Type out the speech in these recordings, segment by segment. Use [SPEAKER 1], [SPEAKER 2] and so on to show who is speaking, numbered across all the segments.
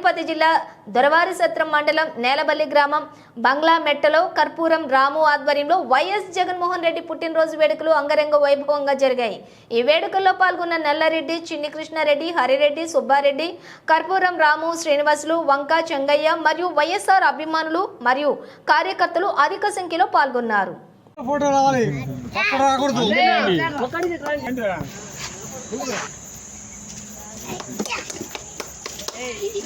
[SPEAKER 1] తిరుపతి జిల్లా దొరవారి సత్రం మండలం నేలబల్లి గ్రామం బంగ్లా మెట్టలో కర్పూరం రాము ఆధ్వర్యంలో వైఎస్ జగన్మోహన్ రెడ్డి పుట్టినరోజు వేడుకలు అంగరంగ వైభవంగా జరిగాయి. ఈ వేడుకల్లో పాల్గొన్న నల్లారెడ్డి చిన్ని కృష్ణారెడ్డి హరిరెడ్డి సుబ్బారెడ్డి కర్పూరం రాము శ్రీనివాసులు వంక చెంగయ్య మరియు వైఎస్ఆర్ అభిమానులు మరియు కార్యకర్తలు అధిక సంఖ్యలో పాల్గొన్నారు.
[SPEAKER 2] ఫోటో రావాలి. పక్కన రాకూడదు.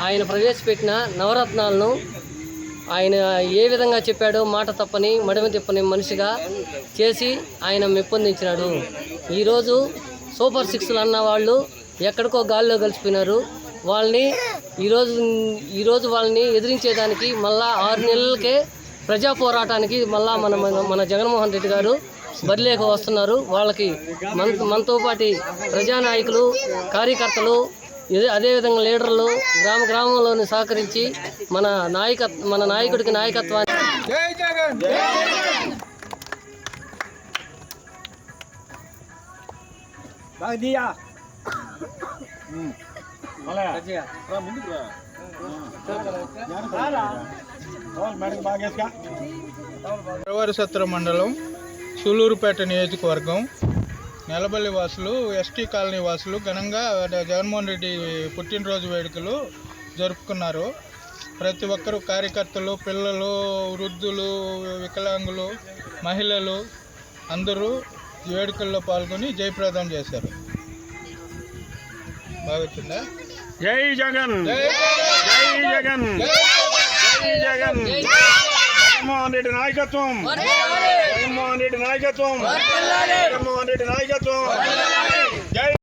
[SPEAKER 3] ఆయన ప్రవేశపెట్టిన నవరత్నాలను ఆయన ఏ విధంగా చెప్పాడో మాట తప్పని మడమ తిప్పని మనిషిగా చేసి ఆయన మెప్పొందించినాడు. ఈరోజు సూపర్ సిక్స్లు అన్న వాళ్ళు ఎక్కడికో గాల్లో కలిసిపోయినారు. వాళ్ళని ఈరోజు ఈరోజు వాళ్ళని ఎదిరించేదానికి మళ్ళా ఆరు నెలలకే ప్రజా పోరాటానికి మళ్ళా మన మన- మన జగన్మోహన్ రెడ్డి గారు బరిలేక వస్తున్నారు. వాళ్ళకి మన మనతో పాటి ప్రజానాయకులు కార్యకర్తలు ఇదే అదేవిధంగా లీడర్లు గ్రామ గ్రామంలోని సహకరించి మన నాయక మన నాయకుడికి నాయకత్వాన్ని
[SPEAKER 2] జై జగన్!
[SPEAKER 4] సత్ర మండలం సూలూరుపేట నియోజకవర్గం నెలబల్లి వాసులు ఎస్టీ కాలనీ వాసులు ఘనంగా జగన్మోహన్ రెడ్డి పుట్టినరోజు వేడుకలు జరుపుకున్నారు. ప్రతి ఒక్కరు కార్యకర్తలు పిల్లలు వృద్ధులు వికలాంగులు మహిళలు అందరూ వేడుకల్లో పాల్గొని జయప్రదం చేశారు. బాగుంటుందా
[SPEAKER 5] జై జగన్!
[SPEAKER 4] జై
[SPEAKER 5] జగన్! జై జగన్! జగన్మోహన్ రెడ్డి నాయకత్వం! రెడ్డి నాయకత్వం జగన్మోహన్ రెడ్డి నాయకత్వం. జై